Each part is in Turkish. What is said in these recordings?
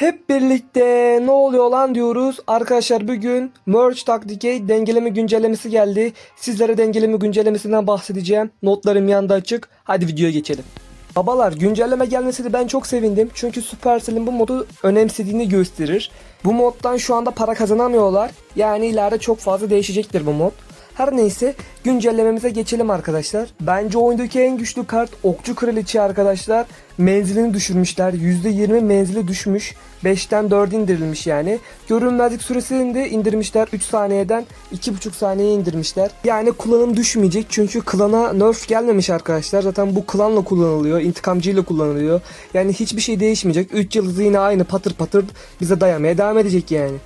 Hep birlikte ne oluyor lan diyoruz. Arkadaşlar bugün Merge Tactic'e dengeleme güncellemesi geldi. Sizlere dengeleme güncellemesinden bahsedeceğim. Notlarım yanında açık. Hadi videoya geçelim. Babalar güncelleme gelmesini ben çok sevindim. Çünkü Supercell'in bu modu önemsediğini gösterir. Bu moddan şu anda para kazanamıyorlar. Yani ileride çok fazla değişecektir bu mod. Her neyse güncellememize geçelim arkadaşlar. Bence oyundaki en güçlü kart Okçu Kraliçe arkadaşlar. Menzilini düşürmüşler. %20 menzili düşmüş. 5'ten 4'e indirilmiş yani. Görünmezlik süresini de indirmişler. 3 saniyeden 2,5 saniyeye indirmişler. Yani kullanım düşmeyecek. Çünkü klana nerf gelmemiş arkadaşlar. Zaten bu klanla kullanılıyor. intikamcıyla kullanılıyor. Yani hiçbir şey değişmeyecek. 3 yıldızı yine aynı patır patır bize dayamaya devam edecek yani.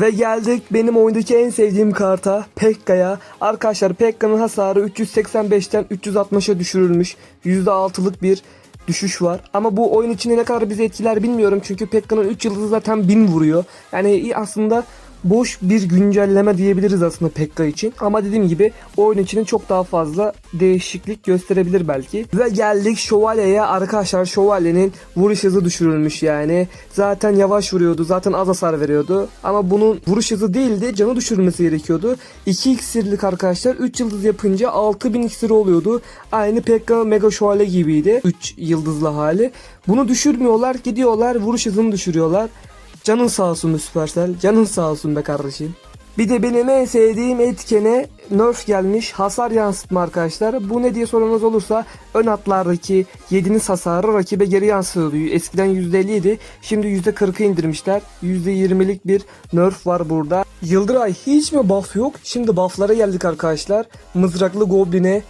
Ve geldik benim oyundaki en sevdiğim karta Pekka'ya. Arkadaşlar Pekka'nın hasarı 385'ten 360'a düşürülmüş. %6'lık bir düşüş var. Ama bu oyun içinde ne kadar bizi etkiler bilmiyorum. Çünkü Pekka'nın 3 yıldızı zaten 1000 vuruyor. Yani aslında boş bir güncelleme diyebiliriz aslında Pekka için. Ama dediğim gibi oyun içinin çok daha fazla değişiklik gösterebilir belki. Ve geldik Şövalye'ye. Arkadaşlar Şövalye'nin vuruş hızı düşürülmüş yani. Zaten yavaş vuruyordu. Zaten az hasar veriyordu. Ama bunun vuruş hızı değildi. Canı düşürülmesi gerekiyordu. 2 iksirlik arkadaşlar 3 yıldız yapınca 6000 iksiri oluyordu. Aynı Pekka Mega Şövalye gibiydi. 3 yıldızlı hali. Bunu düşürmüyorlar. Gidiyorlar vuruş hızını düşürüyorlar. Canın sağ olsun Supercell. Canın sağ olsun be kardeşim. Bir de benim en sevdiğim etkene nerf gelmiş hasar yansıtma arkadaşlar. Bu ne diye soranız olursa ön atlardaki yediğiniz hasarı rakibe geri yansıtıyor. Eskiden %50 idi. Şimdi %40'ı indirmişler. %20'lik bir nerf var burada. Yıldıray hiç mi buff yok? Şimdi bufflara geldik arkadaşlar. Mızraklı Goblin'e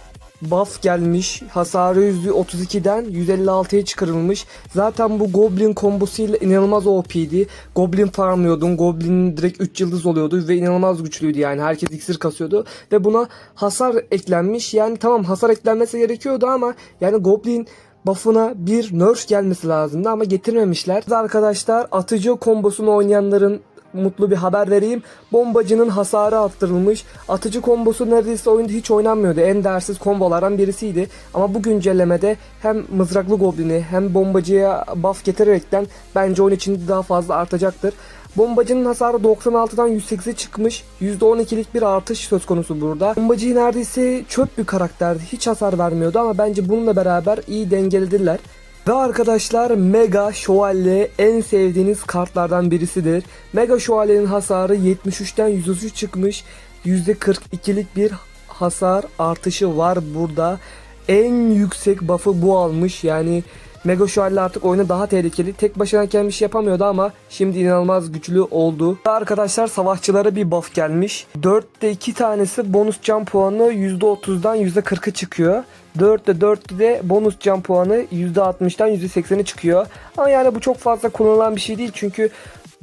buff gelmiş. Hasarı %32'den 156'ya çıkarılmış. Zaten bu Goblin kombosuyla inanılmaz OP'di. Goblin farmlıyordun. Goblin direkt 3 yıldız oluyordu ve inanılmaz güçlüydü yani. Herkes iksir kasıyordu ve buna hasar eklenmiş. Yani tamam hasar eklenmesi gerekiyordu ama yani Goblin buff'ına bir nerf gelmesi lazımdı ama getirmemişler. Arkadaşlar atıcı kombosunu oynayanların mutlu bir haber vereyim. Bombacının hasarı arttırılmış. Atıcı kombosu neredeyse oyunda hiç oynanmıyordu. En değersiz kombolardan birisiydi. Ama bu güncellemede hem mızraklı goblini hem bombacıya buff getirerekten bence oyun için daha fazla artacaktır. Bombacının hasarı 96'dan 108'e çıkmış. %12'lik bir artış söz konusu burada. Bombacı neredeyse çöp bir karakterdi. Hiç hasar vermiyordu ama bence bununla beraber iyi dengelediler. Ve arkadaşlar Mega Şövalye en sevdiğiniz kartlardan birisidir. Mega Şövalye'nin hasarı 73'ten 133 çıkmış. %42'lik bir hasar artışı var burada. En yüksek buff'ı bu almış. Yani Mega Şövalye artık oyuna daha tehlikeli. Tek başınayken bir şey yapamıyordu ama şimdi inanılmaz güçlü oldu. Arkadaşlar savaşçılara bir buff gelmiş. 4'te 2 tanesi bonus can puanı %30'dan %40'a çıkıyor. 4'te 4'te de bonus can puanı %60'dan %80'e çıkıyor. Ama yani bu çok fazla kullanılan bir şey değil çünkü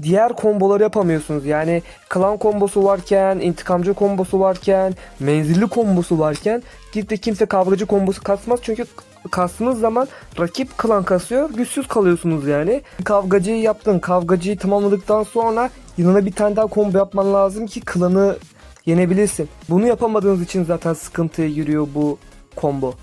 diğer komboları yapamıyorsunuz. Yani klan kombosu varken, intikamcı kombosu varken, menzilli kombosu varken gidip de kimse kavgacı kombosu kasmaz çünkü kastığınız zaman rakip klan kasıyor güçsüz kalıyorsunuz yani. Kavgacıyı yaptın kavgacıyı tamamladıktan sonra yanına bir tane daha combo yapman lazım ki klanı yenebilirsin. Bunu yapamadığınız için zaten sıkıntıya giriyor bu combo.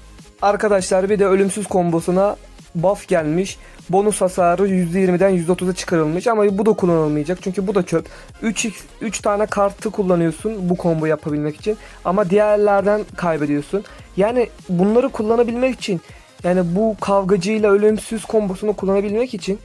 Arkadaşlar bir de ölümsüz kombosuna buff gelmiş. Bonus hasarı %20'den %30'a çıkarılmış ama bu da kullanılmayacak çünkü bu da çöp. 3 3 tane kartı kullanıyorsun bu combo yapabilmek için ama diğerlerden kaybediyorsun. Yani bunları kullanabilmek için yani bu kavgacıyla ölümsüz kombosunu kullanabilmek için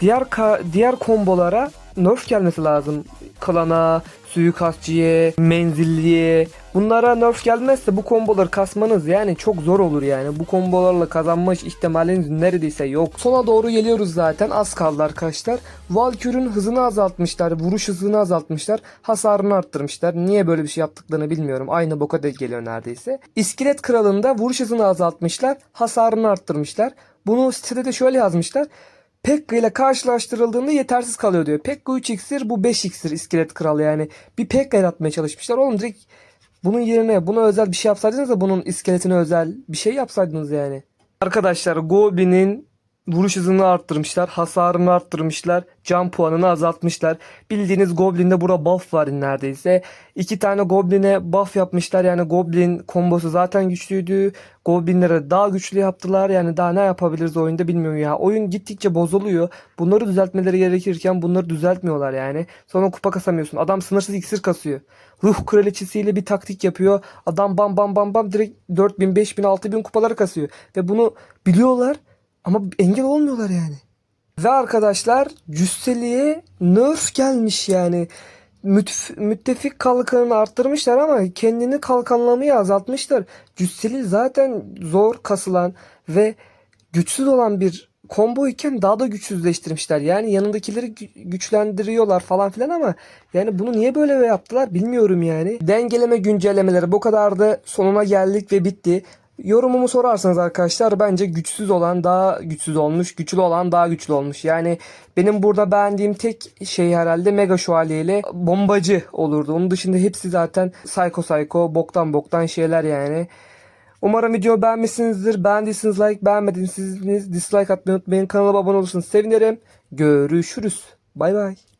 diğer diğer kombolara nerf gelmesi lazım. Klana, suikastçıya, menzilliye. Bunlara nerf gelmezse bu komboları kasmanız yani çok zor olur yani. Bu kombolarla kazanma ihtimaliniz neredeyse yok. Sona doğru geliyoruz zaten. Az kaldı arkadaşlar. Valkyrie'nin hızını azaltmışlar. Vuruş hızını azaltmışlar. Hasarını arttırmışlar. Niye böyle bir şey yaptıklarını bilmiyorum. Aynı boka denk geliyor neredeyse. İskelet kralında vuruş hızını azaltmışlar. Hasarını arttırmışlar. Bunu sitede de şöyle yazmışlar. Pekka ile karşılaştırıldığında yetersiz kalıyor diyor. Pekka 3 iksir bu 5 iksir iskelet kralı yani. Bir Pekka yaratmaya çalışmışlar. Oğlum direkt bunun yerine buna özel bir şey yapsaydınız da bunun iskeletine özel bir şey yapsaydınız yani. Arkadaşlar Goblin'in vuruş hızını arttırmışlar. Hasarını arttırmışlar. Can puanını azaltmışlar. Bildiğiniz Goblin'de bura buff var neredeyse. İki tane Goblin'e buff yapmışlar. Yani Goblin kombosu zaten güçlüydü. Goblin'lere daha güçlü yaptılar. Yani daha ne yapabiliriz oyunda bilmiyorum ya. Oyun gittikçe bozuluyor. Bunları düzeltmeleri gerekirken bunları düzeltmiyorlar yani. Sonra kupa kasamıyorsun. Adam sınırsız iksir kasıyor. Ruh kraliçesiyle bir taktik yapıyor. Adam bam bam bam bam direkt 4000, 5000, 6000 kupaları kasıyor. Ve bunu biliyorlar ama engel olmuyorlar yani. Ve arkadaşlar Cüsseli'ye nerf gelmiş yani. Mütf- müttefik kalkanını arttırmışlar ama kendini kalkanlamayı azaltmışlar. Cüsseli zaten zor kasılan ve güçsüz olan bir combo iken daha da güçsüzleştirmişler. Yani yanındakileri gü- güçlendiriyorlar falan filan ama yani bunu niye böyle yaptılar bilmiyorum yani. Dengeleme güncellemeleri bu kadardı. Sonuna geldik ve bitti. Yorumumu sorarsanız arkadaşlar bence güçsüz olan daha güçsüz olmuş, güçlü olan daha güçlü olmuş. Yani benim burada beğendiğim tek şey herhalde Mega Şövalye ile bombacı olurdu. Onun dışında hepsi zaten psycho psycho, boktan boktan şeyler yani. Umarım video beğenmişsinizdir. Beğendiyseniz like, beğenmediyseniz dislike atmayı unutmayın. Kanala abone olursanız sevinirim. Görüşürüz. Bay bay.